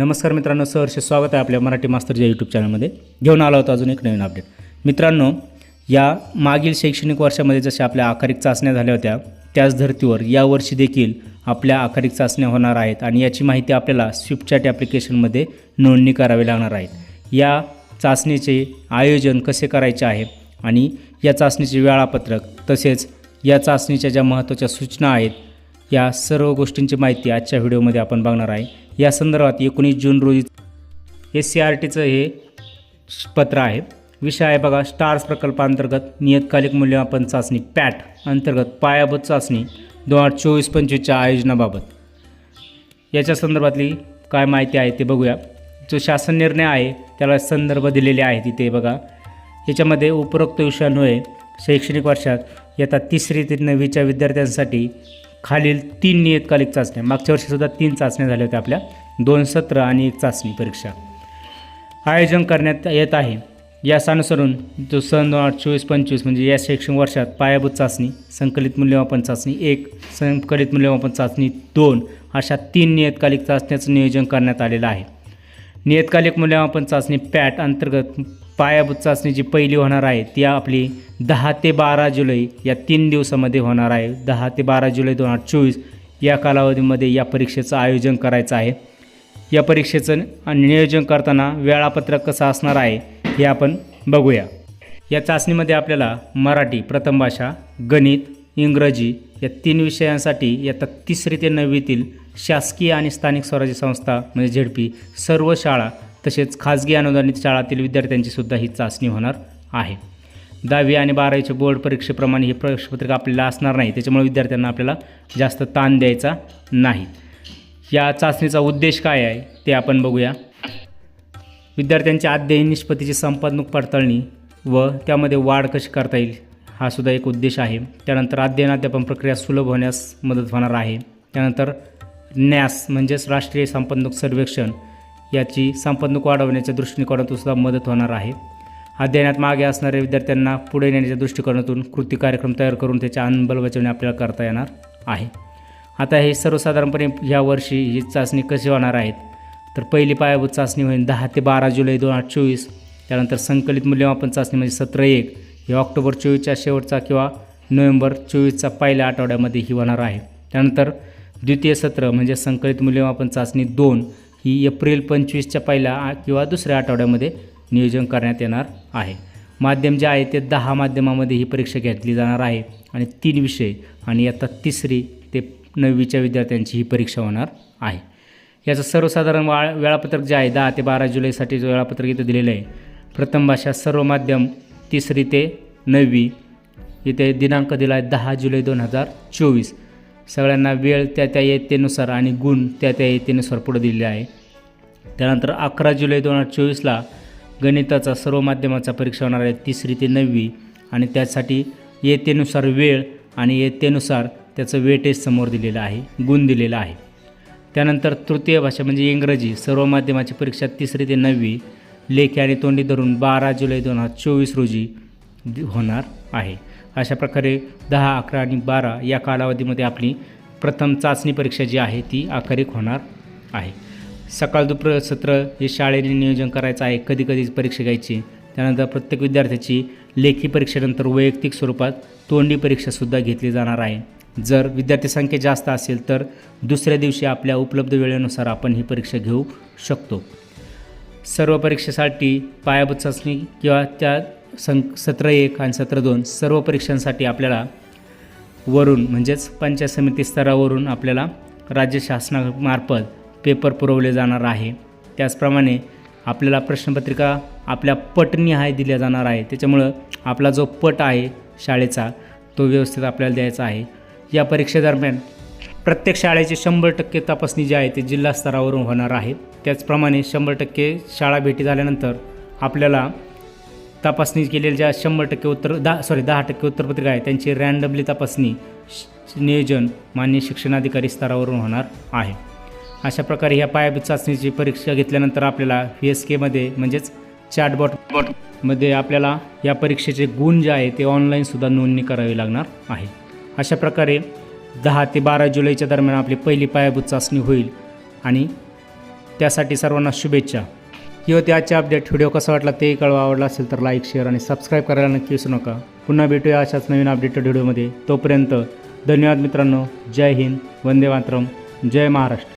नमस्कार मित्रांनो सहर्ष स्वागत आहे आपल्या मराठी मास्तरच्या यूट्यूब चॅनलमध्ये घेऊन आलो होतो अजून एक नवीन अपडेट मित्रांनो या मागील शैक्षणिक वर्षामध्ये जशा आपल्या आकारिक चाचण्या झाल्या होत्या त्याच धर्तीवर यावर्षी देखील आपल्या आकारिक चाचण्या होणार आहेत आणि याची माहिती आपल्याला स्विपचॅट ॲप्लिकेशनमध्ये नोंदणी करावी लागणार आहे. या चाचणीचे आयोजन कसे करायचे आहे आणि या चाचणीचे वेळापत्रक तसेच या चाचणीच्या ज्या महत्त्वाच्या सूचना आहेत या सर्व गोष्टींची माहिती आजच्या व्हिडिओमध्ये आपण बघणार आहे. या संदर्भात एकोणीस जून रोजी एस सी आर टीचं हे पत्र आहे. विषय आहे बघा स्टार्स प्रकल्पांतर्गत नियतकालिक मूल्यमापन चाचणी पॅट अंतर्गत पायाभूत चाचणी दोन हजार चोवीस पंचवीसच्या आयोजनाबाबत. याच्या संदर्भातली काय माहिती आहे ते बघूया. जो शासन निर्णय आहे त्याला संदर्भ दिलेले आहेत तिथे बघा. याच्यामध्ये उपरोक्त विषयांमुळे शैक्षणिक वर्षात येतात तिसरी ते नववीच्या विद्यार्थ्यांसाठी खालील तीन नियतकालिक चाचण्या मागच्या वर्षीसुद्धा तीन चाचण्या झाल्या होत्या आपल्या. दोन सत्र आणि एक चाचणी परीक्षा. आयोजन करण्यात येत आहे. यास अनुसरून जो सन दोन हजार चोवीस पंचवीस म्हणजे या शैक्षणिक वर्षात पायाभूत चाचणी संकलित मूल्यमापन चाचणी एक संकलित मूल्यमापन चाचणी दोन अशा तीन नियतकालिक चाचण्याचं नियोजन करण्यात आलेलं आहे. नियतकालिक मूल्यमापन चाचणी पॅट अंतर्गत पायाभूत चाचणी जी पहिली होणार आहे ती आपली दहा ते बारा जुलै या तीन दिवसामध्ये होणार आहे. दहा ते बारा जुलै दोन हजार चोवीस या कालावधीमध्ये या परीक्षेचं आयोजन करायचं आहे. या परीक्षेचं नियोजन करताना वेळापत्रक कसं असणार आहे हे आपण बघूया. या चाचणीमध्ये आपल्याला मराठी प्रथम भाषा गणित इंग्रजी या तीन विषयांसाठी इयत्ता तिसरी ते नववीतील शासकीय आणि स्थानिक स्वराज्य संस्था म्हणजे झेडपी सर्व शाळा तसेच खाजगी अनुदानित शाळातील विद्यार्थ्यांची सुद्धा ही चाचणी होणार आहे. दहावी आणि बारावीच्या बोर्ड परीक्षेप्रमाणे ही प्रवेशपत्रिका आपल्याला असणार नाही. त्याच्यामुळे विद्यार्थ्यांना आपल्याला जास्त ताण द्यायचा नाही. या चाचणीचा उद्देश काय आहे ते आपण बघूया. विद्यार्थ्यांच्या अध्ययन निष्पत्तीची संपादनूक पडताळणी व त्यामध्ये वाढ कशी करता येईल हा सुद्धा एक उद्देश आहे. त्यानंतर अध्ययन अध्यापन प्रक्रिया सुलभ होण्यास मदत होणार आहे. त्यानंतर न्यास म्हणजेच राष्ट्रीय संपादनूक सर्वेक्षण याची संपन्मुख वाढवण्याच्या दृष्टिकोनातून सुद्धा मदत होणार आहे. अध्ययनात मागे असणाऱ्या विद्यार्थ्यांना पुढे नेण्याच्या दृष्टिकोनातून कृती कार्यक्रम तयार करून त्याचे अंमलबजावणी आपल्याला करता येणार आहे. आता हे सर्वसाधारणपणे ह्या वर्षी ही चाचणी कशी होणार आहेत? तर पहिली पायाभूत चाचणी होईल दहा ते बारा जुलै दोन हजार चोवीस. त्यानंतर संकलित मूल्यमापन चाचणी म्हणजे सत्र एक. हे ऑक्टोबर चोवीसच्या शेवटचा किंवा नोव्हेंबर चोवीसचा पहिल्या आठवड्यामध्ये ही होणार आहे. त्यानंतर द्वितीय सत्र म्हणजे संकलित मूल्यमापन चाचणी दोन. ही एप्रिल पंचवीसच्या पहिल्या किंवा दुसऱ्या आठवड्यामध्ये नियोजन करण्यात येणार आहे. माध्यम जे आहे ते दहा माध्यमामध्ये ही परीक्षा घेतली जाणार आहे आणि तीन विषय आणि आता तिसरी ते नववीच्या विद्यार्थ्यांची ही परीक्षा होणार आहे. याचं सर्वसाधारण वा वेळापत्रक जे आहे दहा ते बारा जुलैसाठी जो वेळापत्रक इथं दिलेलं आहे प्रथम भाषा सर्व माध्यम तिसरी ते नववी इथे दिनांक दिला आहे दहा जुलै दोन हजार चोवीस. सगळ्यांना वेळ त्या त्या येतेनुसार आणि गुण त्या त्या येतेनुसार पुढे दिलेले आहे. त्यानंतर अकरा जुलै दोन हजार चोवीसला गणिताचा सर्व माध्यमाचा परीक्षा होणार आहे तिसरी ते नववी. आणि त्यासाठी येतेनुसार वेळ आणि येतेनुसार त्याचं वेटेज समोर दिलेलं आहे गुण दिलेला आहे. त्यानंतर तृतीय भाषा म्हणजे इंग्रजी सर्व माध्यमाची परीक्षा तिसरी ते नववी. लेखी आणि तोंडी धरून बारा जुलै दोन हजार चोवीस रोजी दि- होणार आहे. अशा प्रकारे दहा अकरा आणि बारा या कालावधीमध्ये आपली प्रथम चाचणी परीक्षा जी आहे ती आकारिक होणार आहे. सकाळ दुपार सत्र हे शाळेने नियोजन करायचं आहे. कधी कधी परीक्षा घ्यायची. त्यानंतर प्रत्येक विद्यार्थ्याची लेखी परीक्षेनंतर वैयक्तिक स्वरूपात तोंडी परीक्षासुद्धा घेतली जाणार आहे. जर विद्यार्थी संख्या जास्त असेल तर दुसऱ्या दिवशी आपल्या उपलब्ध वेळेनुसार आपण ही परीक्षा घेऊ शकतो. सर्व परीक्षेसाठी पायाभूत चाचणी किंवा त्या सं सत्र एक आणि सत्र दोन सर्व परीक्षांसाठी आपल्याला वरून म्हणजेच पंचायत समिती स्तरावरून आपल्याला राज्य शासनामार्फत पेपर पुरवले जाणार आहे. त्याचप्रमाणे आपल्याला प्रश्नपत्रिका आपल्या पटनिहाय दिल्या जाणार आहे. त्याच्यामुळं आपला जो पट आहे शाळेचा तो व्यवस्थित आपल्याला द्यायचा आहे. या परीक्षेदरम्यान प्रत्येक शाळेची शंभर टक्के तपासणी जी आहे ती जिल्हा स्तरावरून होणार आहे. त्याचप्रमाणे शंभर टक्के शाळा भेटी झाल्यानंतर आपल्याला तपासणी केलेल्या ज्या शंभर टक्के उत्तर दहा सॉरी दहा टक्के उत्तरपत्रिका आहे त्यांची रँडमली तपासणी श- नियोजन मान्य शिक्षणाधिकारी स्तरावरून होणार आहे. अशा प्रकारे ह्या पायाभूत चाचणीची परीक्षा घेतल्यानंतर आपल्याला व्ही एस केमध्ये म्हणजेच चॅटबॉटमध्ये आपल्याला या परीक्षेचे गुण जे आहे ते ऑनलाईनसुद्धा नोंदणी करावी लागणार आहे. अशा प्रकारे दहा ते बारा जुलैच्या दरम्यान आपली पहिली पायाभूत चाचणी होईल. आणि त्यासाठी सर्वांना शुभेच्छा. ही होती अपडेट व्हिडिओ कसा वाटला तेही कळवा. आवडला असेल तर लाईक शेअर आणि सबस्क्राईब करायला नक्की विसरू नका. पुन्हा भेटूया अशाच नवीन अपडेटेड व्हिडिओमध्ये तोपर्यंत धन्यवाद मित्रांनो. जय हिंद. वंदे मातरम. जय महाराष्ट्र.